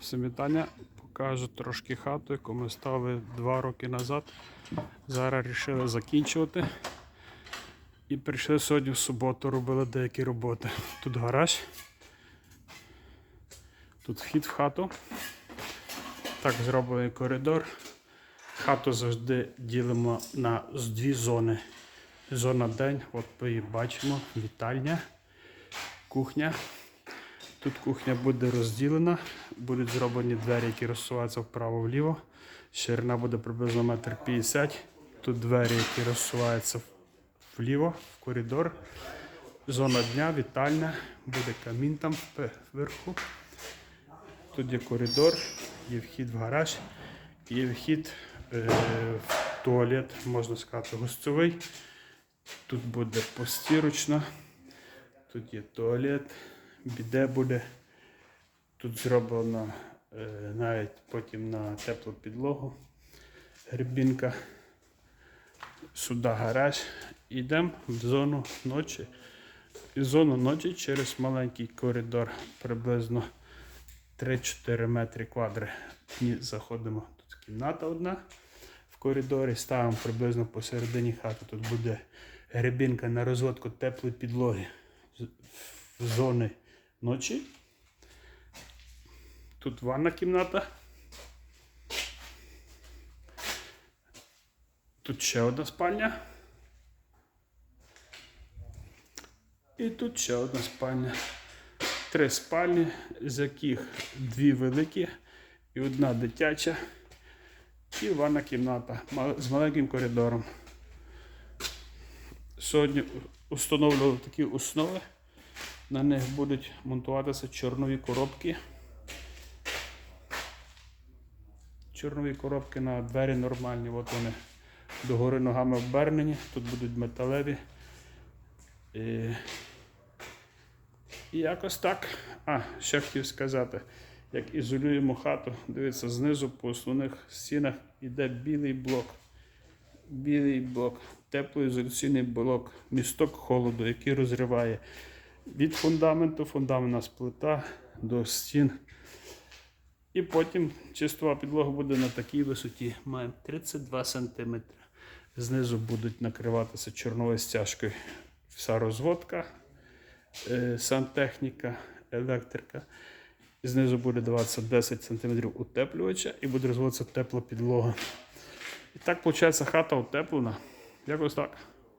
Всім. Покажу трошки хату, яку ми ставили два роки назад. Зараз вирішили закінчувати. І прийшли сьогодні в суботу, робили деякі роботи. Тут гараж. Тут вхід в хату. Так зроблений коридор. Хату завжди ділимо на дві зони. Зона день, от ми її бачимо, вітальня, кухня. Тут кухня буде розділена, будуть зроблені двері, які розсуваються вправо-вліво. Ширина буде приблизно 1,50 м. Тут двері, які розсуваються вліво, в коридор. Зона дня, вітальня, буде камін там вверху. Тут є коридор, є вхід в гараж, є вхід е, в туалет, можна сказати, гостьовий. Тут буде постірочна, тут є туалет, біде буде. Тут зроблено е, навіть потім на теплу підлогу грибінка. Сюди гараж. Йдемо в зону ночі. І зону ночі через маленький коридор приблизно 3-4 метри квадри. Заходимо. Тут кімната одна в коридорі, ставимо приблизно посередині хати. Тут буде грибінка на розводку теплої підлоги в зони ночі. Тут ванна кімната. Тут ще одна спальня. І тут ще одна спальня. Три спальні, з яких дві великі і одна дитяча. І ванна кімната з маленьким коридором. Сьогодні установлювали такі основи. На них будуть монтуватися чорнові коробки. Чорнові коробки на двері нормальні. От вони догори ногами обернені. Тут будуть металеві. І, і якось так. А, ще хотів сказати, як ізолюємо хату, дивіться, знизу по основних стінах іде білий блок. Білий блок, теплоізоляційний блок, місток холоду, який розриває від фундаменту, фундамент у нас плита до стін. І потім чистова підлога буде на такій висоті. Маємо 32 см. Знизу будуть накриватися чорновою стяжкою. Вся розводка, е, сантехніка, електрика. Знизу буде даватися 10 см утеплювача і буде розводитися тепла підлога. І так, виходить, хата утеплена. Якось так.